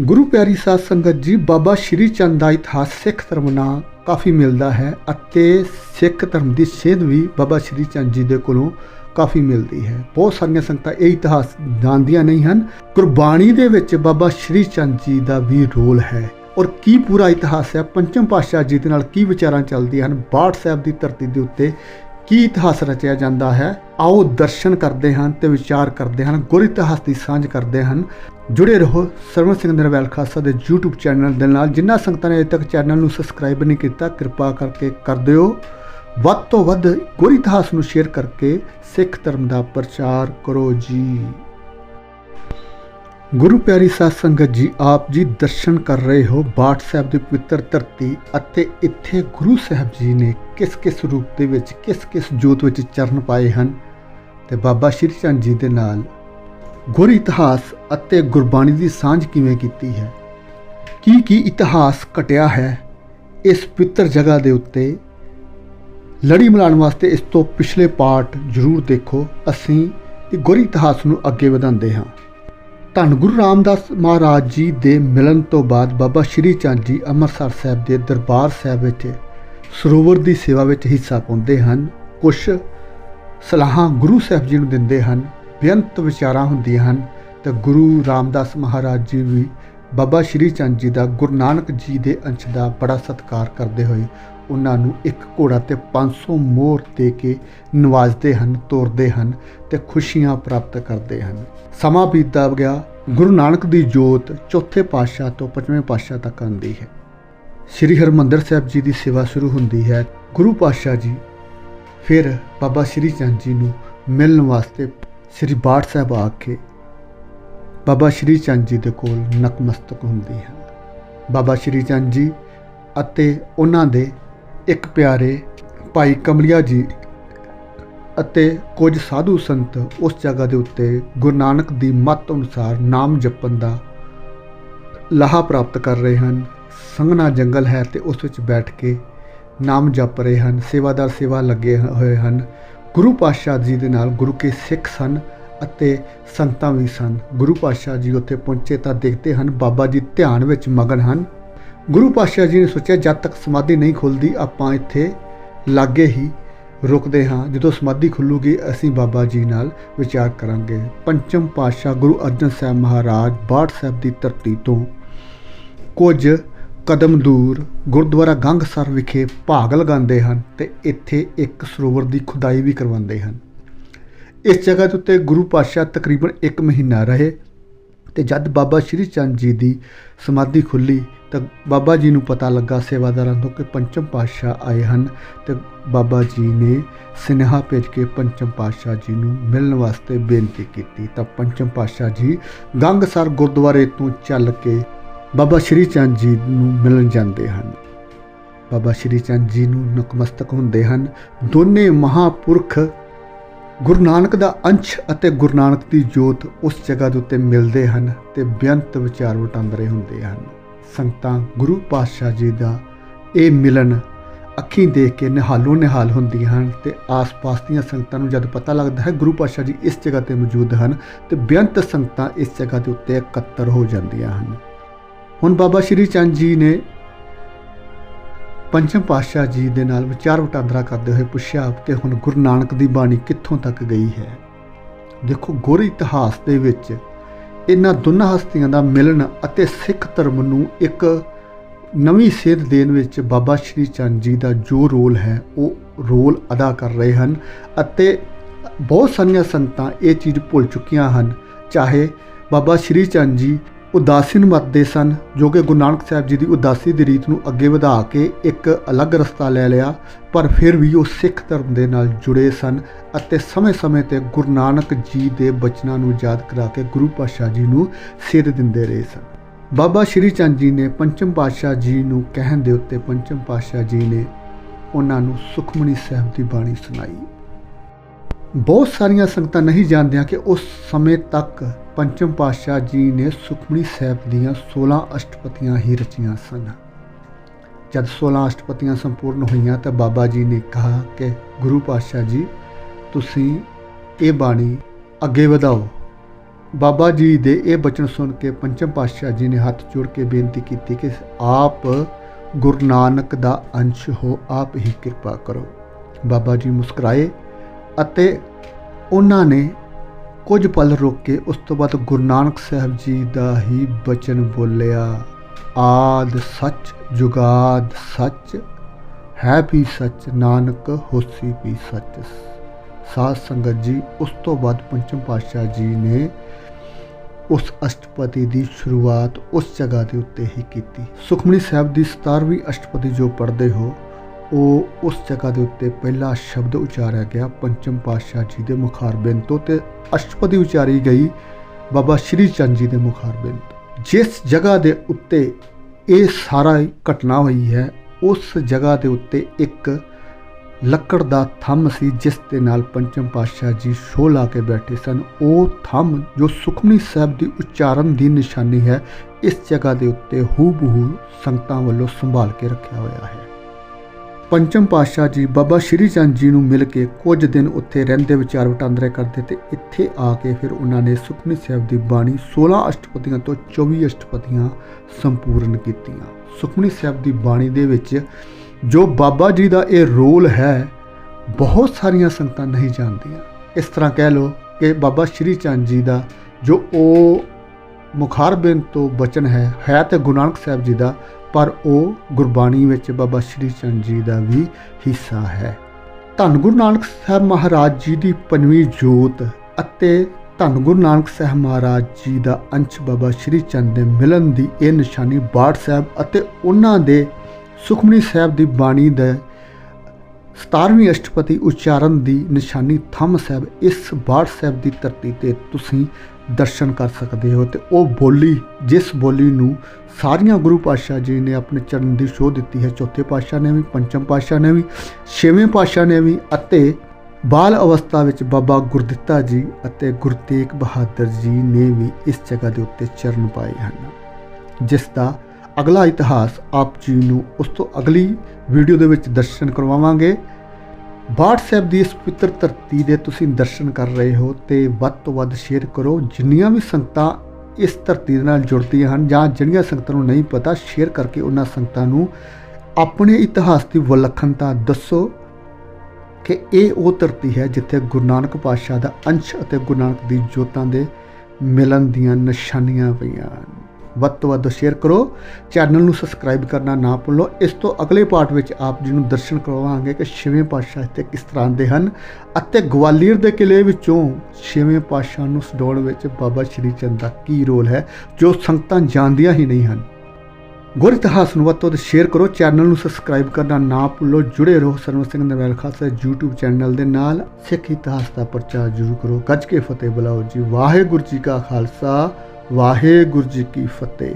ਗੁਰੂ ਪਿਆਰੀ ਸਾਧ ਸੰਗਤ ਜੀ, ਬਾਬਾ ਸ਼੍ਰੀ ਚੰਦ ਦਾ ਇਤਿਹਾਸ ਸਿੱਖ ਧਰਮ ਨਾਲ ਕਾਫੀ ਮਿਲਦਾ ਹੈ ਅਤੇ ਸਿੱਖ ਧਰਮ ਦੀ ਸੇਧ ਵੀ ਬਾਬਾ ਸ਼੍ਰੀ ਚੰਦ ਜੀ ਦੇ ਕੋਲੋਂ ਕਾਫੀ ਮਿਲਦੀ ਹੈ। ਬਹੁਤ ਸਾਰੀਆਂ ਸੰਗਤਾਂ ਇਹ ਇਤਿਹਾਸ ਜਾਣਦੀਆਂ ਨਹੀਂ ਹਨ। ਗੁਰਬਾਣੀ ਦੇ ਵਿੱਚ ਬਾਬਾ ਸ਼੍ਰੀ ਚੰਦ ਜੀ ਦਾ ਵੀ ਰੋਲ ਹੈ। ਔਰ ਕੀ ਪੂਰਾ ਇਤਿਹਾਸ ਹੈ, ਪੰਚਮ ਪਾਤਸ਼ਾਹ ਜੀ ਦੇ ਨਾਲ ਕੀ ਵਿਚਾਰਾਂ ਚੱਲਦੀਆਂ ਹਨ, ਬਾਠ ਸਾਹਿਬ ਦੀ ਧਰਤੀ ਦੇ ਉੱਤੇ ਕੀ ਇਤਿਹਾਸ ਰਚਿਆ ਜਾਂਦਾ ਹੈ? ਆਓ ਦਰਸ਼ਨ ਕਰਦੇ ਹਨ ਤੇ ਵਿਚਾਰ ਕਰਦੇ ਹਨ ਗੁਰ ਇਤਿਹਾਸ ਦੀ ਸਾਂਝ ਕਰਦੇ ਹਨ ਜੁੜੇ ਰਹੋ ਸਰਵਨ ਸਿੰਘ ਨਰਵੈਲ ਖਾਲਸਾ ਦੇ YouTube ਚੈਨਲ ਦੇ ਨਾਲ। ਜਿਨ੍ਹਾਂ ਸੰਗਤਾਂ ਨੇ ਅਜੇ ਤੱਕ ਚੈਨਲ ਨੂੰ ਸਬਸਕ੍ਰਾਈਬ ਨਹੀਂ ਕੀਤਾ, ਕਿਰਪਾ ਕਰਕੇ ਕਰ ਦਿਓ। ਵੱਧ ਤੋਂ ਵੱਧ ਗੁਰ ਇਤਿਹਾਸ ਨੂੰ ਸ਼ੇਅਰ ਕਰਕੇ ਸਿੱਖ ਧਰਮ ਦਾ ਪ੍ਰਚਾਰ ਕਰੋ ਜੀ। ਗੁਰੂ ਪਿਆਰੀ ਸਾਧ ਸੰਗਤ ਜੀ, ਆਪ ਜੀ ਦਰਸ਼ਨ ਕਰ ਰਹੇ ਹੋ ਬਾਠ ਸਾਹਿਬ ਦੀ ਪਵਿੱਤਰ ਧਰਤੀ ਅਤੇ ਇੱਥੇ ਗੁਰੂ ਸਾਹਿਬ ਜੀ ਨੇ ਕਿਸ ਕਿਸ ਰੂਪ ਦੇ ਵਿੱਚ, ਕਿਸ ਕਿਸ ਜੋਤ ਵਿੱਚ ਚਰਨ ਪਾਏ ਹਨ। ਤੇ ਬਾਬਾ ਸ਼੍ਰੀ ਚੰਦ ਜੀ ਦੇ ਨਾਲ ਗੁਰ ਇਤਿਹਾਸ ਅਤੇ ਗੁਰਬਾਣੀ ਦੀ ਸਾਂਝ ਕਿਵੇਂ ਕੀਤੀ ਹੈ? ਕੀ ਕੀ ਇਤਿਹਾਸ ਘਟਿਆ ਹੈ ਇਸ ਪਵਿੱਤਰ ਜਗ੍ਹਾ ਦੇ ਉੱਤੇ? ਲੜੀ ਮਿਲਾਉਣ ਵਾਸਤੇ ਇਸ ਤੋਂ ਪਿਛਲੇ ਪਾਠ ਜ਼ਰੂਰ ਦੇਖੋ। ਅਸੀਂ ਗੁਰ ਇਤਿਹਾਸ ਨੂੰ ਅੱਗੇ ਵਧਾਉਂਦੇ ਹਾਂ। ਧੰਨ ਗੁਰੂ ਰਾਮਦਾਸ ਮਹਾਰਾਜ ਜੀ ਦੇ ਮਿਲਣ ਤੋਂ ਬਾਅਦ ਬਾਬਾ ਸ਼੍ਰੀ ਚੰਦ ਜੀ ਅੰਮ੍ਰਿਤਸਰ ਸਾਹਿਬ ਦੇ ਦਰਬਾਰ ਸਾਹਿਬ ਵਿੱਚ ਸਰੋਵਰ ਦੀ ਸੇਵਾ ਵਿੱਚ ਹਿੱਸਾ ਪਾਉਂਦੇ ਹਨ। ਕੁਝ ਸਲਾਹਾਂ ਗੁਰੂ ਸਾਹਿਬ ਜੀ ਨੂੰ ਦਿੰਦੇ ਹਨ। ਬੇਅੰਤ ਵਿਚਾਰਾਂ ਹੁੰਦੀਆਂ ਹਨ, ਤੇ ਗੁਰੂ ਰਾਮਦਾਸ ਮਹਾਰਾਜ ਜੀ ਵੀ ਬਾਬਾ ਸ਼੍ਰੀ ਚੰਦ ਜੀ ਦਾ ਗੁਰੂ ਨਾਨਕ ਜੀ ਦੇ ਅੰਸ਼ ਦਾ ਬੜਾ ਸਤਿਕਾਰ ਕਰਦੇ ਹੋਏ ਉਹਨਾਂ ਨੂੰ ਇੱਕ ਘੋੜਾ ਤੇ 500 ਮੋਹਰ ਦੇ ਕੇ ਨਵਾਜ਼ਦੇ ਹਨ, ਤੋਰਦੇ ਹਨ ਤੇ ਖੁਸ਼ੀਆਂ ਪ੍ਰਾਪਤ ਕਰਦੇ ਹਨ। ਸਮਾਂ ਬੀਤਦਾ ਗਿਆ, ਗੁਰੂ ਨਾਨਕ ਦੀ ਜੋਤ ਚੌਥੇ ਪਾਤਸ਼ਾਹ ਤੋਂ ਪੰਜਵੇਂ ਪਾਤਸ਼ਾਹ ਤੱਕ ਆਉਂਦੀ ਹੈ। ਸ੍ਰੀ ਹਰਮੰਦਰ ਸਾਹਿਬ ਜੀ ਦੀ ਸੇਵਾ ਸ਼ੁਰੂ ਹੁੰਦੀ ਹੈ, ਗੁਰੂ ਪਾਤਸ਼ਾਹ ਜੀ, ਫਿਰ ਬਾਬਾ ਸ਼੍ਰੀ ਚੰਦ ਜੀ ਨੂੰ ਮਿਲਣ ਵਾਸਤੇ ਸ੍ਰੀ ਬਾਠ ਸਾਹਿਬ ਆ ਕੇ ਬਾਬਾ ਸ਼੍ਰੀ ਚੰਦ ਜੀ ਦੇ ਕੋਲ ਨਕਮਸਤਕ ਹੁੰਦੀ ਹੈ ਬਾਬਾ ਸ਼੍ਰੀ ਚੰਦ ਜੀ ਅਤੇ ਉਹਨਾਂ ਦੇ ਇੱਕ ਪਿਆਰੇ ਭਾਈ ਕਮਲਿਆ ਜੀ ਅਤੇ ਕੁਝ ਸਾਧੂ ਸੰਤ ਉਸ ਜਗ੍ਹਾ ਦੇ ਉੱਤੇ ਗੁਰੂ ਨਾਨਕ ਦੀ ਮੱਤ ਅਨੁਸਾਰ ਨਾਮ ਜਪਣ ਦਾ ਲਾਹਾ ਪ੍ਰਾਪਤ ਕਰ ਰਹੇ ਹਨ। ਸੰਘਣਾ ਜੰਗਲ ਹੈ ਤੇ ਉਸ ਵਿੱਚ ਬੈਠ ਕੇ ਨਾਮ ਜਪ ਰਹੇ ਹਨ। ਸੇਵਾਦਾਰ ਸੇਵਾ ਲੱਗੇ ਹੋਏ ਹਨ। ਗੁਰੂ ਪਾਤਸ਼ਾਹ ਜੀ ਦੇ ਨਾਲ ਗੁਰੂ ਕੇ ਸਿੱਖ ਸਨ ਅਤੇ ਸੰਤਾਂ ਵੀ ਸਨ। ਗੁਰੂ ਪਾਤਸ਼ਾਹ ਜੀ ਉੱਥੇ ਪਹੁੰਚੇ ਤਾਂ ਦੇਖਦੇ ਹਨ ਬਾਬਾ ਜੀ ਧਿਆਨ ਵਿੱਚ ਮਗਨ ਹਨ। ਗੁਰੂ ਪਾਤਸ਼ਾਹ ਜੀ ਨੇ ਸੋਚਿਆ, ਜਦ ਤੱਕ ਸਮਾਧੀ ਨਹੀਂ ਖੁੱਲਦੀ, ਆਪਾਂ ਇੱਥੇ ਲਾਗੇ ਹੀ ਰੁਕਦੇ ਹਾਂ। ਜਦੋਂ ਸਮਾਧੀ ਖੁੱਲੂਗੀ, ਅਸੀਂ ਬਾਬਾ ਜੀ ਨਾਲ ਵਿਚਾਰ ਕਰਾਂਗੇ। ਪੰਚਮ ਪਾਤਸ਼ਾਹ ਗੁਰੂ ਅਰਜਨ ਸਾਹਿਬ ਮਹਾਰਾਜ ਬਾਠ ਸਾਹਿਬ ਦੀ ਧਰਤੀ ਤੋਂ ਕੁਝ ਕਦਮ ਦੂਰ ਗੁਰਦੁਆਰਾ ਗੰਗਸਰ ਵਿਖੇ ਭਾਗ ਲਗਾਉਂਦੇ ਹਨ ਤੇ ਇੱਥੇ ਇੱਕ ਸਰੋਵਰ ਦੀ ਖੁਦਾਈ ਵੀ ਕਰਵਾਉਂਦੇ ਹਨ। ਇਸ ਜਗ੍ਹਾ ਦੇ ਉੱਤੇ ਗੁਰੂ ਪਾਤਸ਼ਾਹ ਤਕਰੀਬਨ 1 ਮਹੀਨਾ ਰਹੇ ਤੇ ਜਦ ਬਾਬਾ ਸ਼੍ਰੀ ਚੰਦ ਜੀ ਦੀ ਸਮਾਧੀ ਖੁੱਲੀ ਤਾਂ ਬਾਬਾ ਜੀ ਨੂੰ ਪਤਾ ਲੱਗਾ ਸੇਵਾਦਾਰਾਂ ਤੋਂ ਕਿ ਪੰਚਮ ਪਾਤਸ਼ਾਹ ਆਏ ਹਨ ਤੇ ਬਾਬਾ ਜੀ ਨੇ ਸਿਨੇਹਾ ਭੇਜ ਕੇ ਪੰਚਮ ਪਾਤਸ਼ਾਹ ਜੀ ਨੂੰ ਮਿਲਣ ਵਾਸਤੇ ਬੇਨਤੀ ਕੀਤੀ। ਤਾਂ ਪੰਚਮ ਪਾਤਸ਼ਾਹ ਜੀ ਗੰਗਸਰ ਗੁਰਦੁਆਰੇ ਤੋਂ ਚੱਲ ਕੇ ਬਾਬਾ ਸ਼੍ਰੀ ਚੰਦ ਜੀ ਨੂੰ ਮਿਲਣ ਜਾਂਦੇ ਹਨ। ਬਾਬਾ ਸ਼੍ਰੀ ਚੰਦ ਜੀ ਨੂੰ ਨਕਮਸਤਕ ਹੁੰਦੇ ਹਨ। ਦੋਨੇ ਮਹਾਪੁਰਖ ਗੁਰੂ ਨਾਨਕ ਦਾ ਅੰਸ਼ ਅਤੇ ਗੁਰੂ ਨਾਨਕ ਦੀ ਜੋਤ ਉਸ ਜਗ੍ਹਾ ਦੇ ਉੱਤੇ ਮਿਲਦੇ ਹਨ ਤੇ ਬੇਅੰਤ ਵਿਚਾਰ ਵਟਾਂਦਰੇ ਹੁੰਦੇ ਹਨ। ਸੰਗਤਾਂ, ਗੁਰੂ ਪਾਤਸ਼ਾਹ ਜੀ ਦਾ ਇਹ ਮਿਲਨ ਅੱਖੀਂ ਦੇਖ ਕੇ ਨਿਹਾਲੋ ਨਿਹਾਲ ਹੁੰਦੀਆਂ ਹਨ ਤੇ ਆਸ-ਪਾਸ ਦੀਆਂ ਸੰਗਤਾਂ ਨੂੰ ਜਦ ਪਤਾ ਲੱਗਦਾ ਹੈ ਗੁਰੂ ਪਾਤਸ਼ਾਹ ਜੀ ਇਸ ਜਗ੍ਹਾ ਤੇ ਮੌਜੂਦ ਹਨ ਤੇ ਬੇਅੰਤ ਸੰਗਤਾਂ ਇਸ ਜਗ੍ਹਾ ਦੇ ਉੱਤੇ ਇਕੱਤਰ ਹੋ ਜਾਂਦੀਆਂ ਹਨ। ਹੁਣ ਬਾਬਾ ਸ਼੍ਰੀ ਚੰਦ ਜੀ ਨੇ ਪੰਚਮ ਪਾਤਸ਼ਾਹ ਜੀ ਦੇ ਨਾਲ ਵਿਚਾਰ ਵਟਾਂਦਰਾ ਕਰਦੇ ਹੋਏ ਪੁੱਛਿਆ ਕਿ ਹੁਣ ਗੁਰੂ ਨਾਨਕ ਦੀ ਬਾਣੀ ਕਿੱਥੋਂ ਤੱਕ ਗਈ ਹੈ? ਦੇਖੋ, ਗੁਰ ਇਤਿਹਾਸ ਦੇ ਵਿੱਚ ਇਹਨਾਂ ਦੋਨਾਂ ਹਸਤੀਆਂ ਦਾ ਮਿਲਣ ਅਤੇ ਸਿੱਖ ਧਰਮ ਨੂੰ ਇੱਕ ਨਵੀਂ ਸੇਧ ਦੇਣ ਵਿੱਚ ਬਾਬਾ ਸ਼੍ਰੀ ਚੰਦ ਜੀ ਦਾ ਜੋ ਰੋਲ ਹੈ, ਉਹ ਰੋਲ ਅਦਾ ਕਰ ਰਹੇ ਹਨ ਅਤੇ ਬਹੁਤ ਸਾਰੀਆਂ ਸੰਤਾਂ ਇਹ ਚੀਜ਼ ਭੁੱਲ ਚੁੱਕੀਆਂ ਹਨ। ਚਾਹੇ ਬਾਬਾ ਸ਼੍ਰੀ ਚੰਦ ਜੀ ਉਦਾਸੀਨ ਮਤਦੇ ਸਨ, ਜੋ ਕਿ ਗੁਰੂ ਨਾਨਕ ਸਾਹਿਬ ਜੀ ਦੀ ਉਦਾਸੀ ਦੀ ਰੀਤ ਨੂੰ ਅੱਗੇ ਵਧਾ ਕੇ ਇੱਕ ਅਲੱਗ ਰਸਤਾ ਲੈ ਲਿਆ, ਪਰ ਫਿਰ ਵੀ ਉਹ ਸਿੱਖ ਧਰਮ ਦੇ ਨਾਲ ਜੁੜੇ ਸਨ ਅਤੇ ਸਮੇਂ-ਸਮੇਂ ਤੇ ਗੁਰੂ ਨਾਨਕ ਜੀ ਦੇ ਬਚਨਾਂ ਨੂੰ ਯਾਦ ਕਰਾ ਕੇ ਗੁਰੂ ਪਾਤਸ਼ਾਹ ਜੀ ਨੂੰ ਸੇਧ ਦਿੰਦੇ ਰਹੇ ਸਨ। ਬਾਬਾ ਸ਼੍ਰੀ ਚੰਦ ਜੀ ਨੇ ਪੰਚਮ ਪਾਤਸ਼ਾਹ ਜੀ ਨੂੰ ਕਹਿਣ ਦੇ ਉੱਤੇ ਪੰਚਮ ਪਾਤਸ਼ਾਹ ਜੀ ਨੇ ਉਹਨਾਂ ਨੂੰ ਸੁਖਮਨੀ ਸਾਹਿਬ ਦੀ ਬਾਣੀ ਸੁਣਾਈ। ਬਹੁਤ ਸਾਰੀਆਂ ਸੰਗਤਾਂ ਨਹੀਂ ਜਾਣਦੀਆਂ ਕਿ ਉਸ ਸਮੇਂ ਤੱਕ ਪੰਚਮ ਪਾਤਸ਼ਾਹ ਜੀ ਨੇ ਸੁਖਮਣੀ ਸਾਹਿਬ ਦੀਆਂ 16 ਅਸ਼ਟਪਦੀਆਂ ਹੀ ਰਚੀਆਂ ਸਨ। ਜਦ 16 ਅਸ਼ਟਪਦੀਆਂ ਸੰਪੂਰਨ ਹੋਈਆਂ ਤਾਂ ਬਾਬਾ ਜੀ ਨੇ ਕਿਹਾ ਕਿ ਗੁਰੂ ਪਾਤਸ਼ਾਹ ਜੀ, ਤੁਸੀਂ ਇਹ ਬਾਣੀ ਅੱਗੇ ਵਧਾਓ। ਬਾਬਾ ਜੀ ਦੇ ਇਹ ਬਚਨ ਸੁਣ ਕੇ ਪੰਚਮ ਪਾਤਸ਼ਾਹ ਜੀ ਨੇ ਹੱਥ ਜੋੜ ਕੇ ਬੇਨਤੀ ਕੀਤੀ ਕਿ ਆਪ ਗੁਰੂ ਨਾਨਕ ਦਾ ਅੰਸ਼ ਹੋ, ਆਪ ਹੀ ਕਿਰਪਾ ਕਰੋ। ਬਾਬਾ ਜੀ ਮੁਸਕਰਾਏ ਅਤੇ ਉਹਨਾਂ ਨੇ ਕੁਝ ਪਲ ਰੁਕ ਕੇ ਉਸ ਤੋਂ ਬਾਅਦ ਗੁਰੂ ਨਾਨਕ ਸਾਹਿਬ ਜੀ ਦਾ ਹੀ ਬਚਨ ਬੋਲਿਆ, ਆਦ ਸੱਚ ਜੁਗਾਦ ਸੱਚ, ਹੈ ਵੀ ਸੱਚ, ਨਾਨਕ ਹੋਸੀ ਵੀ ਸੱਚ। ਸਾਧ ਸੰਗਤ ਜੀ, ਉਸ ਤੋਂ ਬਾਅਦ ਪੰਚਮ ਪਾਤਸ਼ਾਹ ਜੀ ਨੇ ਉਸ ਅਸ਼ਟਪਦੀ ਦੀ ਸ਼ੁਰੂਆਤ ਉਸ ਜਗ੍ਹਾ ਦੇ ਉੱਤੇ ਹੀ ਕੀਤੀ। ਸੁਖਮਨੀ ਸਾਹਿਬ ਦੀ 17ਵੀਂ ਅਸ਼ਟਪਦੀ ਜੋ ਪੜ੍ਹਦੇ ਹੋ ਉਹ ਉਸ ਜਗ੍ਹਾ ਦੇ ਉੱਤੇ ਪਹਿਲਾ ਸ਼ਬਦ ਉਚਾਰਿਆ ਗਿਆ ਪੰਚਮ ਪਾਤਸ਼ਾਹ ਜੀ ਦੇ ਮੁਖਾਰਬਿੰਦ ਤੋਂ ਤੇ ਅਸ਼ਟਪਦੀ ਉਚਾਰੀ ਗਈ ਬਾਬਾ ਸ਼੍ਰੀ ਚੰਦ ਜੀ ਦੇ ਮੁਖਾਰਬਿੰਦ। ਤੋਂ ਜਿਸ ਜਗ੍ਹਾ ਦੇ ਉੱਤੇ ਇਹ ਸਾਰਾ ਘਟਨਾ ਹੋਈ ਹੈ, ਉਸ ਜਗ੍ਹਾ ਦੇ ਉੱਤੇ ਇੱਕ ਲੱਕੜ ਦਾ ਥੰਮ ਸੀ, ਜਿਸ ਦੇ ਨਾਲ ਪੰਚਮ ਪਾਤਸ਼ਾਹ ਜੀ ਸ਼ੋਹ ਲਾ ਕੇ ਬੈਠੇ ਸਨ। ਉਹ ਥੰਮ ਜੋ ਸੁਖਮਨੀ ਸਾਹਿਬ ਦੀ ਉਚਾਰਨ ਦੀ ਨਿਸ਼ਾਨੀ ਹੈ, ਇਸ ਜਗ੍ਹਾ ਦੇ ਉੱਤੇ ਹੂਬਹੂ ਸੰਗਤਾਂ ਵੱਲੋਂ ਸੰਭਾਲ ਕੇ ਰੱਖਿਆ ਹੋਇਆ ਹੈ। ਪੰਚਮ ਪਾਤਸ਼ਾਹ ਜੀ ਬਾਬਾ ਸ਼੍ਰੀ ਚੰਦ ਜੀ ਨੂੰ ਮਿਲ ਕੇ ਕੁਝ ਦਿਨ ਉੱਥੇ ਰਹਿੰਦੇ ਵਿਚਾਰ ਵਟਾਂਦਰੇ ਕਰਦੇ ਤੇ ਇੱਥੇ ਆ ਕੇ ਫਿਰ ਉਹਨਾਂ ਨੇ ਸੁਖਮਨੀ ਸਾਹਿਬ ਦੀ ਬਾਣੀ 16 ਅਸ਼ਟਪਦੀਆਂ ਤੋਂ 24 ਅਸ਼ਟਪਦੀਆਂ ਸੰਪੂਰਨ ਕੀਤੀਆਂ। ਸੁਖਮਨੀ ਸਾਹਿਬ ਦੀ ਬਾਣੀ ਦੇ ਵਿੱਚ ਜੋ ਬਾਬਾ ਜੀ ਦਾ ਇਹ ਰੋਲ ਹੈ, ਬਹੁਤ ਸਾਰੀਆਂ ਸੰਗਤਾਂ ਨਹੀਂ ਜਾਣਦੀਆਂ। ਇਸ ਤਰ੍ਹਾਂ ਕਹਿ ਲਓ ਕਿ ਬਾਬਾ ਸ਼੍ਰੀ ਚੰਦ ਜੀ ਦਾ ਜੋ ਉਹ ਮੁਖਾਰਬਿੰਦ ਤੋਂ ਬਚਨ ਹੈ ਹੈ ਤੇ ਗੁਰੂ ਨਾਨਕ ਸਾਹਿਬ ਜੀ ਦਾ ਪਰ ਉਹ ਗੁਰਬਾਣੀ ਵਿੱਚ ਬਾਬਾ ਸ਼੍ਰੀ ਚੰਦ ਜੀ ਦਾ ਵੀ ਹਿੱਸਾ ਹੈ। ਧੰਨ ਗੁਰੂ ਨਾਨਕ ਸਾਹਿਬ ਮਹਾਰਾਜ ਜੀ ਦੀ ਪੰਜਵੀਂ ਜੋਤ ਅਤੇ ਧੰਨ ਗੁਰੂ ਨਾਨਕ ਸਾਹਿਬ ਮਹਾਰਾਜ ਜੀ ਦਾ ਅੰਸ਼ ਬਾਬਾ ਸ਼੍ਰੀ ਚੰਦ ਦੇ ਮਿਲਨ ਦੀ ਇਹ ਨਿਸ਼ਾਨੀ ਬਾੜ ਸਾਹਿਬ ਅਤੇ ਉਹਨਾਂ ਦੇ ਸੁਖਮਨੀ ਸਾਹਿਬ ਦੀ ਬਾਣੀ ਦਾ 17ਵੀਂ ਅਸ਼ਟਪਤੀ ਉਚਾਰਨ ਦੀ ਨਿਸ਼ਾਨੀ ਥੰਮ ਸਾਹਿਬ ਇਸ ਬਾੜ ਸਾਹਿਬ ਦੀ ਧਰਤੀ ਤੇ ਤੁਸੀਂ ਦਰਸ਼ਨ ਕਰ ਸਕਦੇ ਹੋ ਤੇ ਉਹ ਬੋਲੀ, ਜਿਸ ਬੋਲੀ ਨੂੰ ਸਾਰੀਆਂ ਗੁਰੂ ਪਾਤਸ਼ਾਹ ਜੀ ਨੇ ਆਪਣੇ ਚਰਨ ਦੀ ਸ਼ੋਅ ਦਿੱਤੀ ਹੈ, ਚੌਥੇ ਪਾਤਸ਼ਾਹ ਨੇ ਵੀ, ਪੰਚਮ ਪਾਤਸ਼ਾਹ ਨੇ ਵੀ, ਛੇਵੇਂ ਪਾਤਸ਼ਾਹ ਨੇ ਵੀ ਅਤੇ ਬਾਲ ਅਵਸਥਾ ਵਿੱਚ ਬਾਬਾ ਗੁਰਦਿੱਤਾ ਜੀ ਅਤੇ ਗੁਰੂ ਤੇਗ ਬਹਾਦਰ ਜੀ ਨੇ ਵੀ ਇਸ ਜਗ੍ਹਾ ਦੇ ਉੱਤੇ ਚਰਨ ਪਾਏ ਹਨ। ਜਿਸ ਦਾ ਅਗਲਾ ਇਤਿਹਾਸ ਆਪ ਜੀ ਨੂੰ ਉਸ ਤੋਂ ਅਗਲੀ ਵੀਡੀਓ ਦੇ ਵਿੱਚ ਦਰਸ਼ਨ ਕਰਵਾਵਾਂਗੇ। ਬਾੜ ਸਾਹਿਬ ਦੀ ਇਸ ਪਵਿੱਤਰ ਧਰਤੀ ਦੇ ਤੁਸੀਂ ਦਰਸ਼ਨ ਕਰ ਰਹੇ ਹੋ ਤੇ ਵੱਧ ਤੋਂ ਵੱਧ ਸ਼ੇਅਰ ਕਰੋ। ਜਿੰਨੀਆਂ ਵੀ ਸੰਗਤਾਂ ਇਸ ਧਰਤੀ ਦੇ ਨਾਲ ਜੁੜਦੀਆਂ ਹਨ ਜਾਂ ਜਿਹੜੀਆਂ ਸੰਗਤਾਂ ਨੂੰ ਨਹੀਂ ਪਤਾ ਸ਼ੇਅਰ ਕਰਕੇ ਉਹਨਾਂ ਸੰਗਤਾਂ ਨੂੰ ਆਪਣੇ ਇਤਿਹਾਸ ਦੀ ਵਿਲੱਖਣਤਾ ਦੱਸੋ ਕਿ ਇਹ ਉਹ ਧਰਤੀ ਹੈ ਜਿੱਥੇ ਗੁਰੂ ਨਾਨਕ ਪਾਤਸ਼ਾਹ ਦਾ ਅੰਸ਼ ਅਤੇ ਗੁਰੂ ਨਾਨਕ ਦੀ ਜੋਤਾਂ ਦੇ ਮਿਲਨ ਦੀਆਂ ਨਿਸ਼ਾਨੀਆਂ ਪਈਆਂ ਹਨ। ਵੱਧ ਤੋਂ ਵੱਧ ਸ਼ੇਅਰ ਕਰੋ। ਚੈਨਲ ਨੂੰ ਸਬਸਕ੍ਰਾਈਬ ਕਰਨਾ ਨਾ ਭੁੱਲੋ। ਇਸ ਤੋਂ ਅਗਲੇ ਪਾਰਟ ਵਿੱਚ ਆਪ ਜੀ ਨੂੰ ਦਰਸ਼ਨ ਕਰਵਾਵਾਂਗੇ ਕਿ ਛੇਵੇਂ ਪਾਤਸ਼ਾਹ ਇੱਥੇ ਕਿਸ ਤਰ੍ਹਾਂ ਦੇ ਹਨ ਅਤੇ ਗਵਾਲੀਅਰ ਦੇ ਕਿਲੇ ਵਿੱਚੋਂ ਛੇਵੇਂ ਪਾਤਸ਼ਾਹ ਨੂੰ ਸਡੋਲ ਵਿੱਚ ਬਾਬਾ ਸ਼੍ਰੀ ਚੰਦ ਦਾ ਕੀ ਰੋਲ ਹੈ, ਜੋ ਸੰਗਤਾਂ ਜਾਣਦੀਆਂ ਹੀ ਨਹੀਂ ਹਨ। ਗੁਰ ਇਤਿਹਾਸ ਨੂੰ ਵੱਧ ਤੋਂ ਵੱਧ ਸ਼ੇਅਰ ਕਰੋ। ਚੈਨਲ ਨੂੰ ਸਬਸਕ੍ਰਾਈਬ ਕਰਨਾ ਨਾ ਭੁੱਲੋ। ਜੁੜੇ ਰਹੋ ਸਰਵ ਸਿੰਘ ਨਵੈਲ ਖਾਲਸਾ YouTube ਚੈਨਲ ਦੇ ਨਾਲ। ਸਿੱਖ ਇਤਿਹਾਸ ਦਾ ਪ੍ਰਚਾਰ ਜ਼ਰੂਰ ਕਰੋ। ਗੱਜ ਕੇ ਫਤਿਹ ਬੁਲਾਓ ਜੀ। ਵਾਹਿਗੁਰੂ ਜੀ ਕਾ ਖਾਲਸਾ। ਵਾਹਿਗੁਰੂ ਜੀ ਕੀ ਫਤਿਹ।